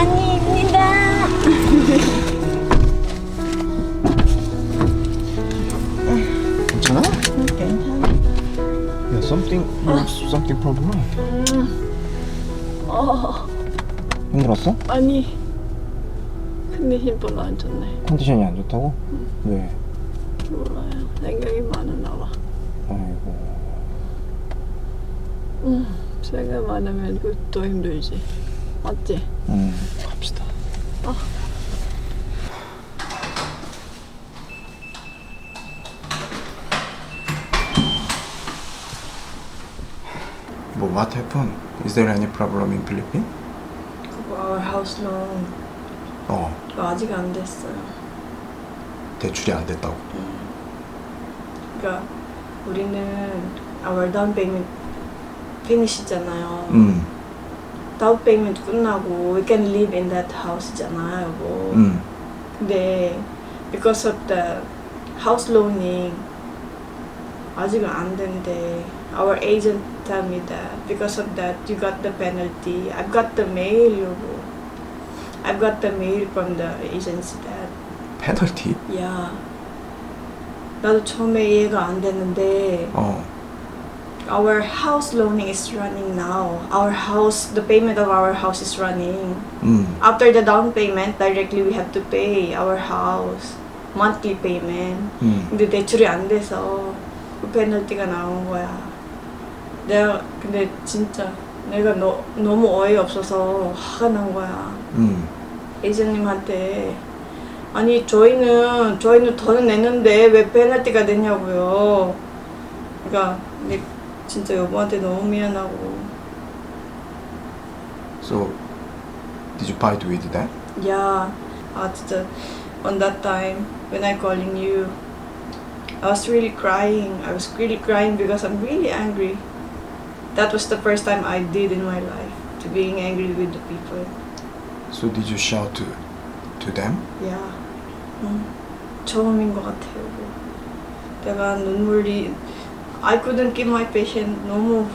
아니입니다. 괜찮아? 괜찮아. 야, something, 뭐, 어. something problem. 어, 힘들었어? 아니. 컨디션 별로 안 좋네. 컨디션이 안 좋다고? 왜? 몰라요. 생각이 많았나 봐. 아이고. 음, 생각 많으면 또 힘들지. 맞지? 음, 갑시다. 뭐 what happened? Is there any problem in Philippines? our house loan 어, 아직 안 됐어요. 대출이 안 됐다고. 그러니까 우리는 our down payment finish잖아요. 음, down payment 끝나고 we can live in that house잖아요. 뭐. 음, 근데 because of the house loaning 아직은 안 된대. Our agent tell me that because of that you got the penalty. I've got the mail, 여보. I've got the mail from the agency that 페널티? yeah. 나도 처음에 이해가 안 됐는데 어, our house loaning is running now. Our house, the payment of our house is running. 음, After the down payment, directly we have to pay our house monthly payment. 음, 근데 대출이 안 돼서 그 페널티가 나온 거야. 내가 근데 진짜 내가 너, 너무 어이없어서 화가 난 거야. 음. 에이전님한테 아니 저희는 저희는 돈을 냈는데 왜 페널티가 되냐고요. 그러니까 진짜 여보한테 너무 미안하고 So, did you fight with that? 야, 아 진짜 on that time when I calling you, I was really crying. I was really crying because I'm really angry. That was the first time I did in my life to being angry with the people. So did you shout to, to them? 야, 응. 처음인 것 같아요. 내가 눈물이 I couldn't keep my patient. 너무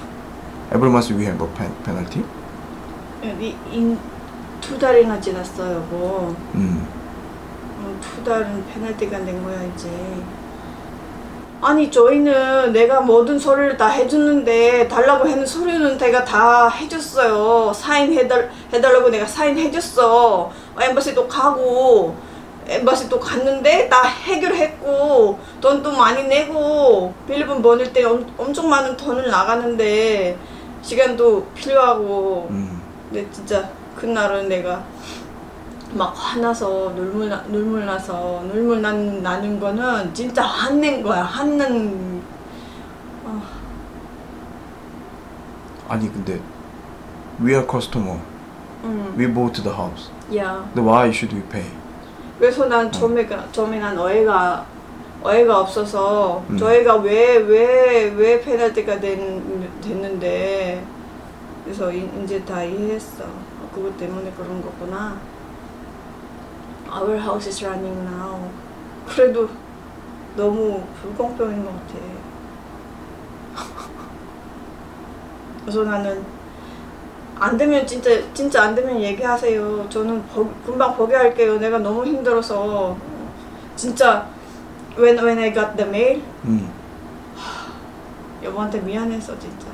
Every month we have a pen, penalty? 이, 인, 두 달이나 지났어요, 뭐. 음, 어, 두 달은 페널티가 낸 거야 이제. 아니 저희는 내가 모든 서류를 다 해줬는데 달라고 하는 서류는 내가 다 해줬어요. 사인 해달 해달라고 내가 사인 해줬어. 엠바시도 가고 엠바시도 갔는데 다 해결했고 돈도 많이 내고 필리핀 보낼 때 엄, 엄청 많은 돈을 나가는데 시간도 필요하고 음. 근데 진짜 그날은 내가 막 화나서 눈물 나, 눈물 나서 눈물 난 나는 거는 진짜 화낸 거야 화는 어, 아니 근데 we are customer. 음, We bought the house. 야 Then why should we pay? 그래서 난 처음에 가- 처음에 난 어이가 어이가 없어서 음. 저희가 왜 왜 왜 페널티가 된, 됐는데 그래서 이, 이제 다 이해했어 어, 그것 때문에 그런 거구나. Our house is running now. 그래도 너무 불공평인 것 같아. 그래서 나는 안 되면 진짜 진짜 안 되면 얘기하세요. 저는 버, 금방 포기할게요. 내가 너무 힘들어서 진짜 when when I got the mail 음. 여보한테 미안했어 진짜.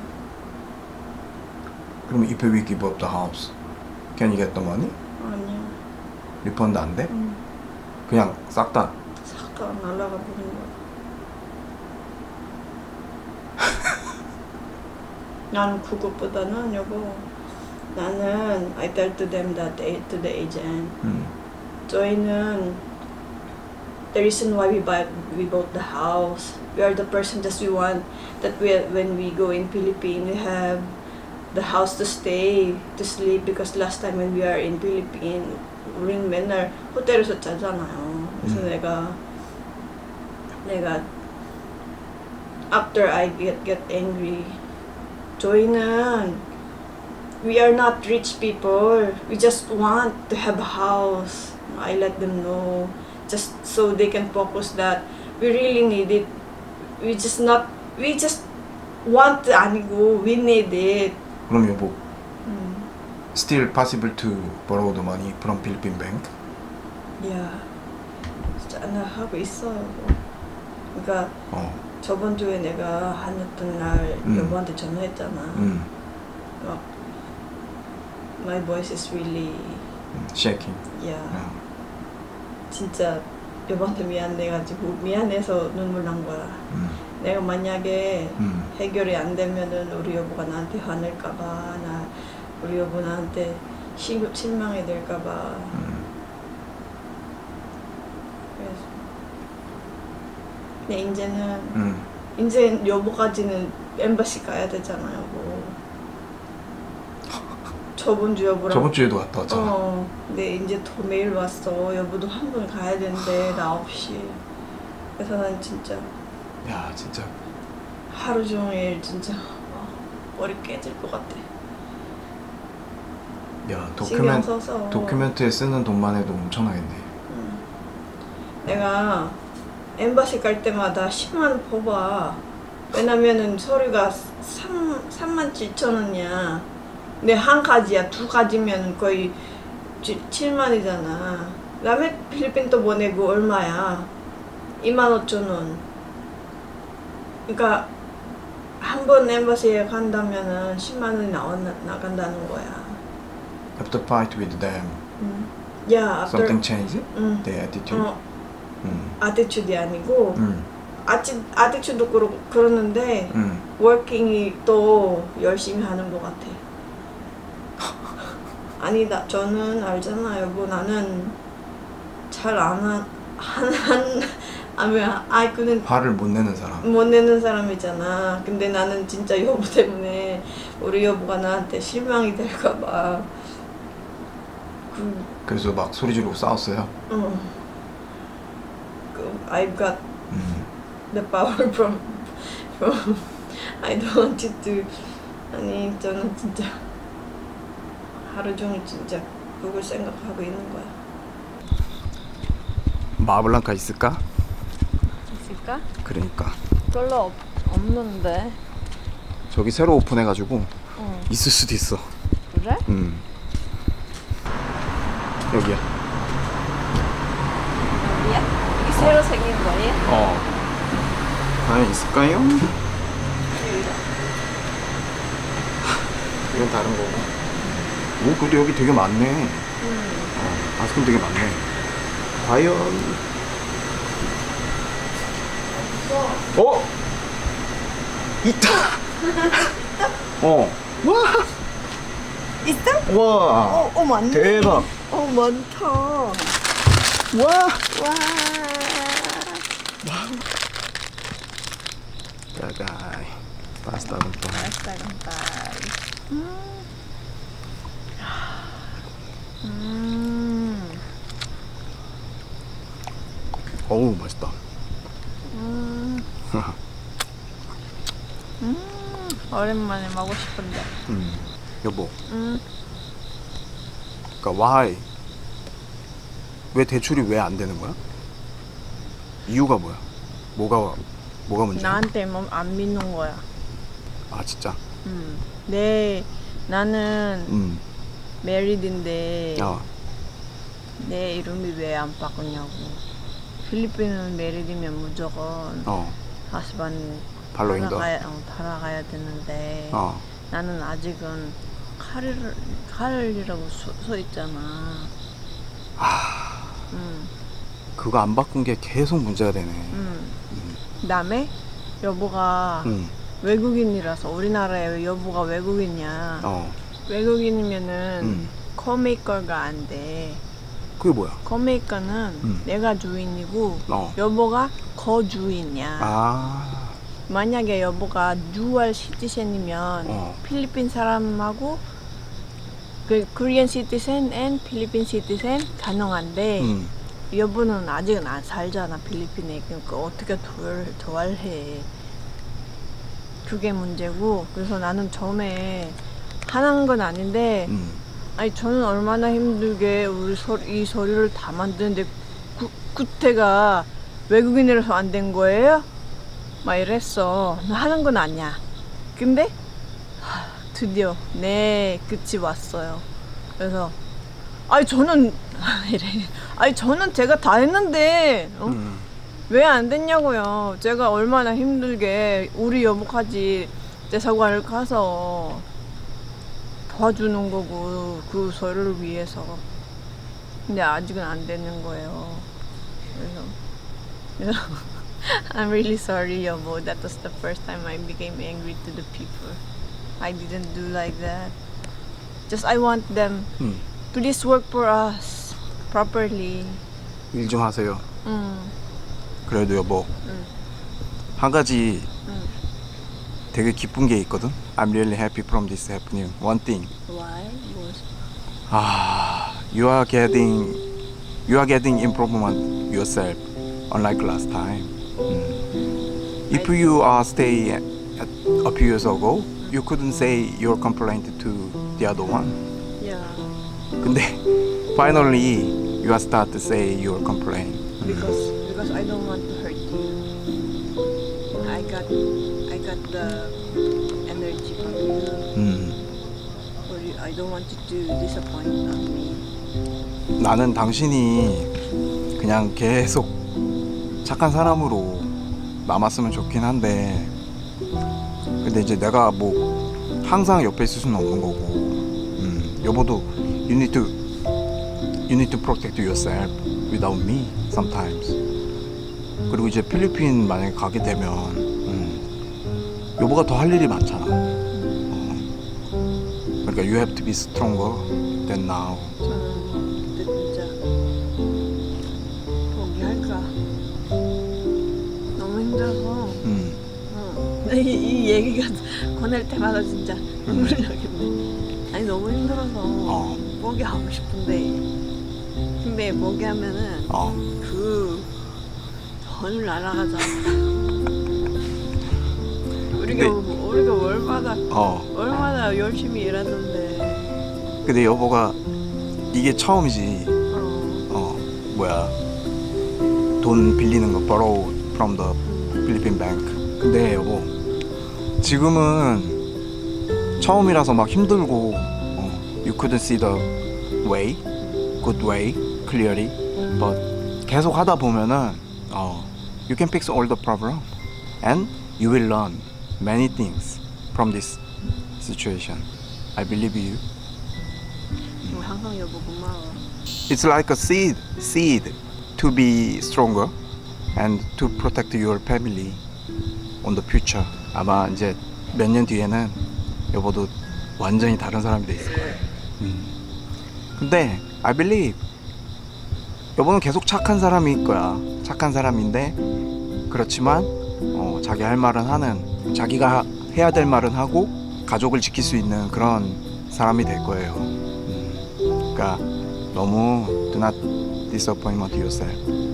그럼 if we give up the house, can you get the money? 아니야. 리펀드 안 돼? 응. 그냥 싹 다. 싹 다 날라가 버린 거야. 나는 그것보다는 여보 나는 I tell to them that they, to the agent 음. 저희는 the reason why we buy we bought the house we are the person that we want that we when we go in Philippines we have the house to stay to sleep because last time when we are in Philippines 우린 맨날 호텔에서 자잖아요 그래서 음. 내가 내가 after I get get angry 저희는 we are not rich people. We just want to have a house. I let them know just so they can focus that we really need it. We just not we just want 아니고 we need it. 그럼 여보, 음. still possible to borrow the money from Philippine bank? Yeah. 진짜 나 하고 있어요. 그러니까 어. 저번 주에 내가 한였던 날 음. 여보한테 전화했잖아. 음. 막 My voice is really 음. shaking. yeah. 어. 진짜 여보한테 미안해가지고 미안해서 눈물 난 거야. 음. 내가 만약에 음. 해결이 안 되면은 우리 여보가 나한테 화낼까봐 나 우리 여보 나한테 시, 실망이 될까봐 음. 그래서 근데 이제는 음. 이제 여보까지는 엠바시 가야 되잖아요 뭐 저번 주 여보랑? 저번 주에도 갔다 왔잖아. 어 근데 이제 또 매일 왔어. 여보도 한번 가야 되는데 나 없이 그래서 난 진짜 야 진짜. 하루 종일 진짜 어, 머리 깨질 것 같아. 야 신경 도큐멘 써서. 도큐멘트에 쓰는 돈만 해도 엄청나겠네. 응. 내가 엠바시 갈 때마다 10만 원 뽑아 왜냐면은 서류가 3, 3만 7천 원이야 근데 한 가지야 두 가지면 거의 7만이잖아 그 다음에 필리핀 또 보내고 얼마야 2만 5천 원 그러니까 한 번 엠바시에 간다면은 10만 원이 나와, 나간다는 거야 After fight with them, 응. 야, after, something changed? 응. Their attitude? 어, 음. 아티튜드이 아니고 음. 아치, 아티튜드도 그러, 그러는데 음. 워킹이 또 열심히 하는 것 같아. 아니 나 저는 알잖아 여보 나는 잘안 한한 아니 I couldn't 화를 못 내는 사람. 못 내는 사람이잖아. 근데 나는 진짜 여보 때문에 우리 여보가 나한테 실망이 될까 봐 그 그래서 막 소리 지르고 싸웠어요. 어. 그 I've got 음. the power from from I don't want you to 아니 저는 진짜 하루 종일 진짜 그걸 생각하고 있는 거야. 마블랑카 있을까? 있을까? 그러니까 별로 없, 없는데. 저기 새로 오픈해가지고 어. 있을 수도 있어. 그래? 음. 여기야. 여기야? 이게 새로 생긴 거예요? 어. 과연 있을까요? 여기다. 이건 다른 거고. 오, 근데 여기 되게 많네. 음. 어, 아이스크림 되게 많네. 과연. 어? 있다! 어. 와! 있어? 와! 어, 어 많네. 대박! 어 많다. 와. 와! Pasta ng to. Basta gantay. 음. 어우, 맛있다. 음. 음. 오랜만에 먹고 싶은데. 음. 여보, 음. 그니까 why? 왜 대출이 왜 안 되는 거야? 이유가 뭐야? 뭐가 뭐가 문제야? 나한테 뭐안 믿는 거야. 아 진짜. 음. 내 나는 음. 메리드인데 아. 내 이름이 왜 안 바꾸냐고. 필리핀은 메리드면 무조건 어. 하스반 발로잉더. 달아가야, 어, 달아가야 되는데 어. 나는 아직은 카를 카를이라고 써, 써 있잖아. 아. 음, 그거 안 바꾼 게 계속 문제가 되네. 음. 그다음에 여보가 음. 외국인이라서 우리나라에 여보가 외국인이야. 어. 외국인이면은 음. 커메이커가 안 돼. 그게 뭐야? 커메이커는 음. 내가 주인이고 어. 여보가 거주인이야. 아. 만약에 여보가 dual citizen이면 어. 필리핀 사람하고 그 코리안 시티즌 앤 필리핀 시티즌 가능한데 음. 여보는 아직은 안 살잖아 필리핀에 그러니까 어떻게 도월 도활해 그게 문제고 그래서 나는 처음에 하는 건 아닌데 음. 아니 저는 얼마나 힘들게 우리 서, 이 서류를 다 만드는데 구, 구태가 외국인이라서 안 된 거예요? 막 이랬어 하는 건 아니야 근데 하, 드디어 내 끝이 왔어요 그래서 아니 저는 이래 아니 저는 제가 다 했는데 어? 음. 왜안 됐냐고요. 제가 얼마나 힘들게 우리 여보까지 대사관을 가서 도와주는 거고 그 서로를 위해서. 근데 아직은 안 되는 거예요. 그래서 I'm really sorry, 여보. That was the first time I became angry to the people. I didn't do like that. Just I want them 음. please work for us properly. 일 좀 하세요. 음. 그래도 여보 응. 한 가지 응. 되게 기쁜 게 있거든. I'm really happy from this happening. One thing. Why? Was 아, you are getting you are getting improvement yourself, unlike last time. 음. If you are stay at, a few years ago, you couldn't say your complaint to the other one. yeah. 근데 finally you are start to say your complaint. Because because I don't want to hurt you. I got I got the energy from you. 음. Or you, I don't want you to disappoint on me. 나는 당신이 그냥 계속 착한 사람으로 남았으면 좋긴 한데 근데 이제 내가 뭐 항상 옆에 있을 수는 없는 거고 음, 여보도 you need to you need to protect yourself without me sometimes 그리고 이제 필리핀 만약에 가게 되면 음, 여보가 더 할 일이 많잖아 어. 그러니까 you have to be stronger than now 어. 이, 이 얘기가 꺼낼 때마다 진짜 눈물이 나겠네. 아니 너무 힘들어서 어. 포기하고 싶은데 근데 포기하면은 어. 그 돈을 날아가잖아. 우리가 우리가 월마다 어. 얼마나 열심히 일했는데 근데 여보가 이게 처음이지. 어, 어 뭐야 돈 빌리는 거 borrow from the Philippine bank. 근데 여보 지금은 처음이라서 막 힘들고 어, you couldn't see the way, good way clearly. But 계속 하다 보면은 어 you can fix all the problem and you will learn many things from this situation. I believe you. 뭐 항상 여보 고마워. It's like a seed, seed to be stronger and to protect your family on the future. 아마 이제 몇 년 뒤에는 여보도 완전히 다른 사람이 돼 있을 거예요. 음. 근데 I believe 여보는 계속 착한 사람일 거야. 착한 사람인데 그렇지만 어, 자기 할 말은 하는 자기가 해야 될 말은 하고 가족을 지킬 수 있는 그런 사람이 될 거예요. 음. 그러니까 너무 do not disappoint yourself.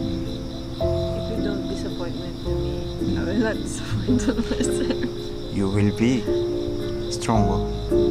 Me, I will not disappoint myself. You will be stronger.